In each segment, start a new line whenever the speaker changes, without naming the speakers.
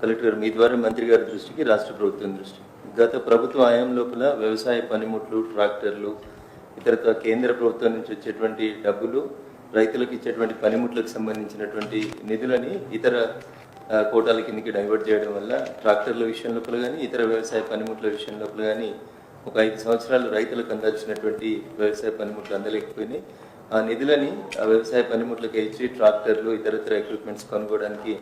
Collector గారు మీ ద్వారా మంత్రి గారి దృష్టికి రాష్ట్ర ప్రభుత్వం దృష్టికి. గత ప్రభుత్వ హయాం లోపల వ్యవసాయ పనిముట్లు ట్రాక్టర్లు ఇతరత్వ కేంద్ర ప్రభుత్వం నుంచి వచ్చేటువంటి డబ్బులు రైతులకు ఇచ్చేటువంటి పనిముట్లకు సంబంధించినటువంటి నిధులని ఇతర కోటాల కిందకి డైవర్ట్ చేయడం వల్ల ట్రాక్టర్ల విషయం లోపల కానీ ఇతర వ్యవసాయ పనిముట్ల విషయం లోపల కానీ ఒక ఐదు సంవత్సరాలు రైతులకు అందాల్సినటువంటి వ్యవసాయ పనిముట్లు అందలేకపోయినాయి. ఆ నిధులని ఆ వ్యవసాయ పనిముట్లకు ఇచ్చి ట్రాక్టర్లు ఇతరత్ర ఎక్విప్మెంట్స్ కొనుక్కోవడానికి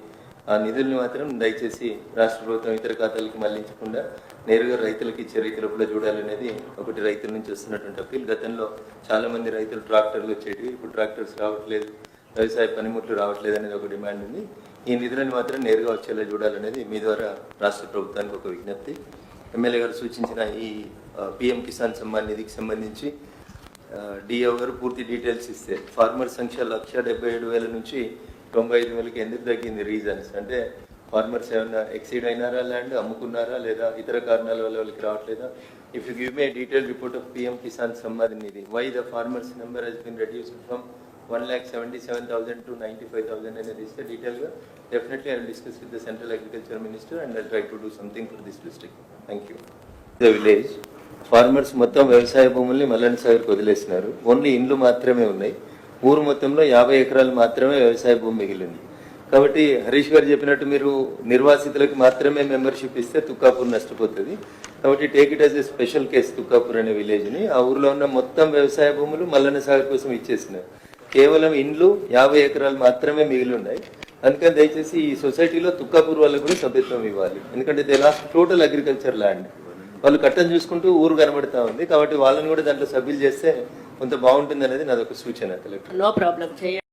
ఆ నిధుల్ని మాత్రం దయచేసి రాష్ట్ర ప్రభుత్వం ఇతర ఖాతాలకు మళ్ళించకుండా నేరుగా రైతులకు ఇచ్చే రైతులప్పుడు కూడా చూడాలనేది ఒకటి రైతుల నుంచి వస్తున్నటువంటి అప్పీల్. గతంలో చాలా మంది రైతులు ట్రాక్టర్లు వచ్చేటివి ఇప్పుడు ట్రాక్టర్స్ రావట్లేదు వ్యవసాయ పనిముట్లు రావట్లేదు అనేది ఒక డిమాండ్ ఉంది. ఈ నిధులను మాత్రం నేరుగా వచ్చేలా చూడాలనేది మీ ద్వారా రాష్ట్ర ప్రభుత్వానికి ఒక విజ్ఞప్తి. ఎమ్మెల్యే గారు సూచించిన ఈ పిఎం కిసాన్ సమ్మాన్ నిధికి సంబంధించి డిఓ గారు పూర్తి డీటెయిల్స్ ఇస్తే. ఫార్మర్ సంఖ్య లక్ష డెబ్బై ఏడు వేల నుంచి తొంభై ఐదు వేలకి ఎందుకు తగ్గింది రీజన్స్ అంటే ఫార్మర్స్ ఏమైనా ఎక్సీడ్ అయినారా ల్యాండ్ అమ్ముకున్నారా లేదా ఇతర కారణాల వల్ల వాళ్ళకి రావట్లేదా? If you give me detail report of PM Kisan Samman Nidhi why the farmers number has been reduce from one lakh seventy seven thousand to ninety five thousand అనేది ఇస్తే డీటెయిల్గా definitely I discuss with the central agriculture minister and I try to do something for this district thank you the village farmers మొత్తం వ్యవసాయ భూముల్ని Mallanna సాగర్కి వదిలేసినారు. Only ఇండ్లు మాత్రమే ఉన్నాయి. ఊరు మొత్తంలో యాభై ఎకరాలు మాత్రమే వ్యవసాయ భూమి మిగిలింది. కాబట్టి హరీష్ గారు చెప్పినట్టు మీరు నిర్వాసితులకు మాత్రమే మెంబర్షిప్ ఇస్తే తుక్కాపూర్ నష్టపోతుంది. కాబట్టి take it as a special case Tukkapur అనే విలేజ్ని ఆ ఊర్లో ఉన్న మొత్తం వ్యవసాయ భూములు మల్లన్న సాగర్ కోసం ఇచ్చేసినారు. కేవలం ఇండ్లు యాభై ఎకరాలు మాత్రమే మిగిలి ఉన్నాయి. అందుకని దయచేసి ఈ సొసైటీలో తుక్కాపూర్ వాళ్ళకు కూడా సభ్యత్వం ఇవ్వాలి. ఎందుకంటే they lost total agriculture land వాళ్ళు కట్టం చూసుకుంటూ ఊరు కనబడతా ఉంది. కాబట్టి వాళ్ళని కూడా దాంట్లో సభ్యులు చేస్తే కొంత బాగుంటుంది అనేది నాదొక సూచన కలెక్టర్.
No problem